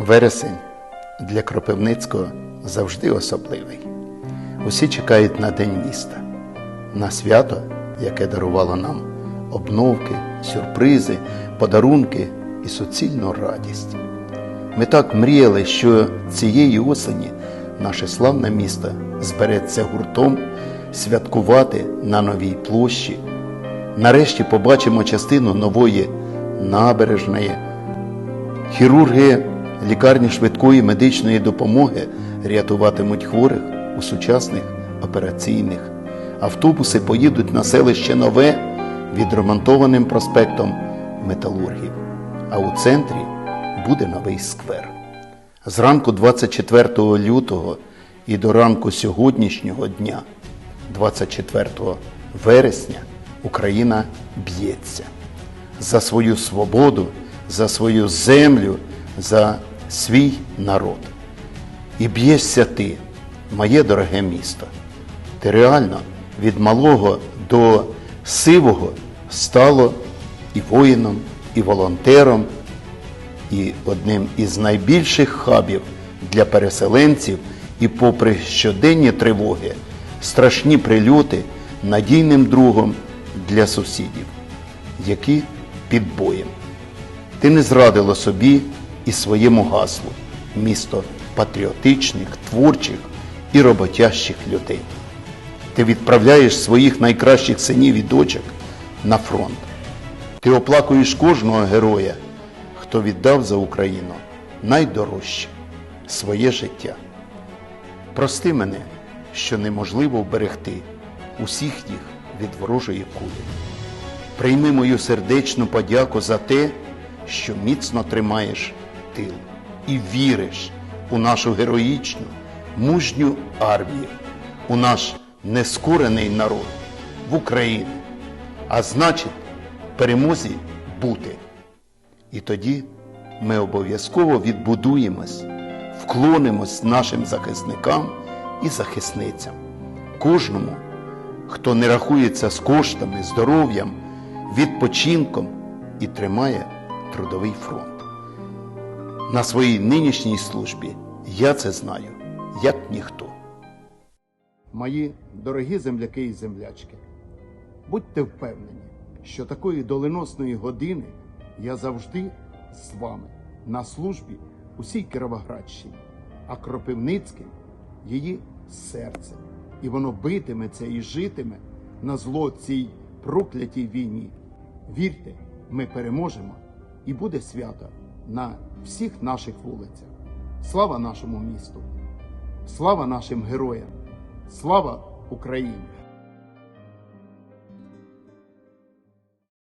Вересень для Кропивницького завжди особливий. Усі чекають на День міста, на свято, яке дарувало нам обновки, сюрпризи, подарунки і суцільну радість. Ми так мріяли, що цієї осені наше славне місто збереться гуртом святкувати на новій площі. Нарешті побачимо частину нової набережної. Хірурги лікарні швидкої медичної допомоги рятуватимуть хворих у сучасних операційних. Автобуси поїдуть на селище Нове відремонтованим проспектом Металургів. А у центрі буде новий сквер. Зранку 24 лютого і до ранку сьогоднішнього дня, 24 вересня, Україна б'ється за свою свободу, за свою землю, за свій народ. І б'єшся ти, моє дороге місто. Ти реально від малого до сивого стало і воїном, і волонтером, і одним із найбільших хабів для переселенців, і попри щоденні тривоги, страшні прильоти надійним другом для сусідів, які під боєм. Ти не зрадила собі і своєму гаслу місто патріотичних, творчих і роботящих людей. Ти відправляєш своїх найкращих синів і дочок на фронт. Ти оплакуєш кожного героя, хто віддав за Україну найдорожче своє життя. Прости мене, що неможливо вберегти усіх їх від ворожої кулі. Прийми мою сердечну подяку за те, що міцно тримаєш тил і віриш у нашу героїчну, мужню армію, у наш нескорений народ, в Україну, а значить, перемозі бути. І тоді ми обов'язково відбудуємось, вклонимось нашим захисникам і захисницям, кожному, хто не рахується з коштами, здоров'ям, відпочинком і тримає трудовий фронт. На своїй нинішній службі я це знаю, як ніхто. Мої дорогі земляки і землячки, будьте впевнені, що такої доленосної години я завжди з вами на службі усій Кіровоградщині, а Кропивницький її серце. І воно битиметься і житиме на зло цій проклятій війні. Вірте, ми переможемо і буде свято на всіх наших вулицях. Слава нашому місту! Слава нашим героям! Слава Україні!